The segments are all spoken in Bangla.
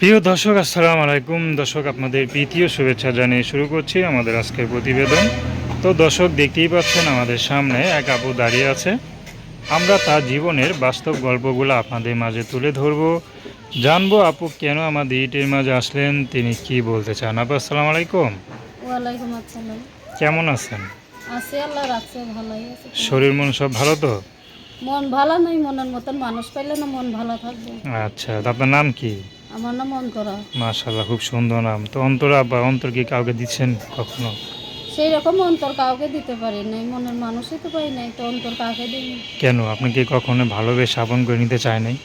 প্রিয় দর্শক আসসালামু আলাইকুম। দর্শক আপনাদের প্রীতীয় শুভেচ্ছা জানিয়ে শুরু করছি আমাদের আজকের প্রতিবেদন। তো দর্শক দেখতেই পাচ্ছেন আমাদের সামনে এক আপু দাঁড়িয়ে আছে। আমরা তার জীবনের বাস্তব গল্পগুলো আপনাদের মাঝে তুলে ধরবো। জানব আপু কেন আমাদের ইটের মাঝে আসলেন? তিনি কি বলতে চান? আপু আসসালামু আলাইকুম। ওয়ালাইকুম আসসালাম। কেমন আছেন? আছে আল্লাহ রাখছে ভালোই আছে। শরীর মন সব ভালো তো? মন ভালো নাই মনের মতন মানুষ পাইলে না মন ভালো থাকবে। আচ্ছা তো আপনার নাম কি? আমার নাম অন্তরা। মাশাল্লাহ খুব সুন্দর নাম। তো অন্তরা বা অন্তর কি কাউকে দিচ্ছেন কখনো? সেই রকম অন্তর কাউকে দিতে পারি নাই মনের মানুষই তো পাই নাই তো অন্তর কাকে দিই কেন? আপনি কি কখনো ভালোবেসে আপন করে নিতে চায় নাই?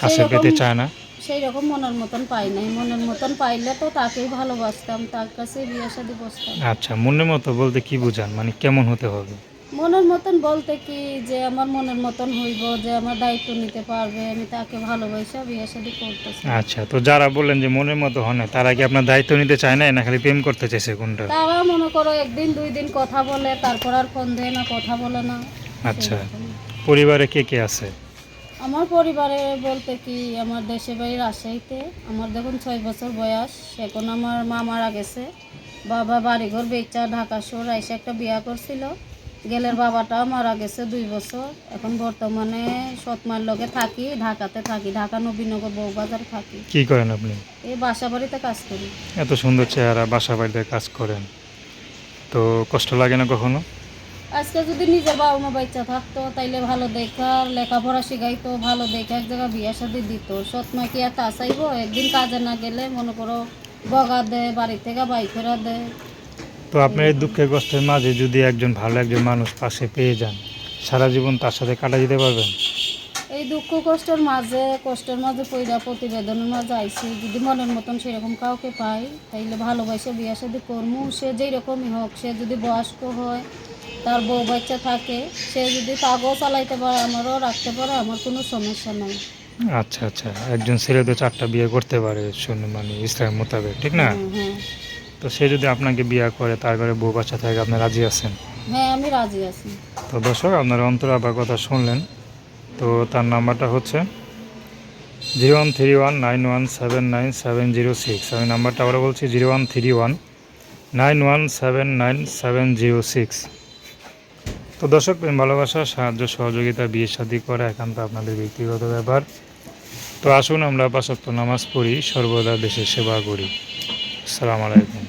কাছে পেতে চায় না? সেই রকম মনের মতন পাই নাই। মনের মতন পাইলে তো তাকেই ভালোবাসতাম তার কাছে বিয়ে শাদি বসতাম। আচ্ছা মনের মতো বলতে কি বুঝান? মানে কেমন হতে হবে? মনের মতন বলতে কি যে আমার মনের মতন হইব যে আমার দায়িত্ব নিতে পারবে আমি তাকে ভালোবাসা বিয়ে শাদি করতেছি। আচ্ছা তো যারা বললেন যে মনের মতো হন না, তারা কি আপনার দায়িত্ব নিতে চায় না না খালি প্রেম করতে চাইছে কোনটা? তারা মনে করো একদিন দুই দিন কথা বলে তারপর আর ফোন দেয় না কথা বলে না। আচ্ছা পরিবারে কে কে আছে? আমার পরিবারে বলতে কি আমার দেশে বাড়ি রাজশাহীতে আমার দেখুন ছয় বছর বয়স এখন আমার মা মারা গেছে। বাবা বাড়িঘর বেচা ঢাকা শহর এসে একটা বিয়া করছিল। গেলের বাবাটাও মারা গেছে দুই বছর। এখন বর্তমানে সৎমার লগে থাকি ঢাকাতে থাকি ঢাকা নবীনগর বউবাজার থাকি। কি করেন আপনি? এই বাসা বাড়িতে কাজ করি। এত সুন্দর চেহারা বাসা বাড়িতে কাজ করেন। তো কষ্ট লাগে না কখনো? আজকে যদি নিজের বাবা মা বাচ্চা থাকতো তাইলে ভালো দেখা লেখাপড়া শিখাইতো ভালো দেখে এক জায়গায় বিয়ে শাদি দিত। সৎ মা কি আর তা চাইব? একদিন কাজে না গেলে মনে করো বগা দেয় বাড়ি থেকে বাইকেরা দেয়। তো আপনার এই দুঃখের কষ্টের মাঝে যদি একজন ভালো একজন মানুষ পাশে পেয়ে যান সারা জীবন তার সাথে কাটা দিতে পারবেন? এই দুঃখ কষ্টের মাঝে কষ্টের মাঝে পয়লা প্রতিবেদনের মাঝে আইসি যদি মনের মতন সেরকম কাউকে পাই তাইলে ভালোবাসে বিয়ে শাদি করমু। সে যেই রকমই হোক সে যদি বয়স্ক হয় তার বউ বাচ্চা থাকে সে যদি তাগও চালাইতে পারে আমারও রাখতে পারে আমার কোনো সমস্যা নাই। আচ্ছা আচ্ছা। একজন ছেলে তো চারটা বিয়ে করতে পারে শুনে মানে ইসলাম মোতাবেক ঠিক না? হ্যাঁ, হ্যাঁ। তো সে যদি আপনাকে বিয়ে করে তার ঘরে বউ বাচ্চা থাকে আপনি রাজি আছেন? হ্যাঁ আমি রাজি আছি। তো দর্শক আপনারা অন্তর আবার কথা শুনলেন। তো তার নাম্বারটা হচ্ছে zero one three one nine one seven nine seven zero six. আমি নাম্বারটা আবার বলছি zero one three one nine one seven nine seven zero six. তো দর্শক প্রেম ভালোবাসা সাহায্য সহযোগিতা বিয়ে শাদী করা একান্ত আপনাদের ব্যক্তিগত ব্যাপার। তো আসুন আমরা পাশাপ্ত নামাজ পড়ি সর্বদা দেশের সেবা করি। আসসালামু আলাইকুম।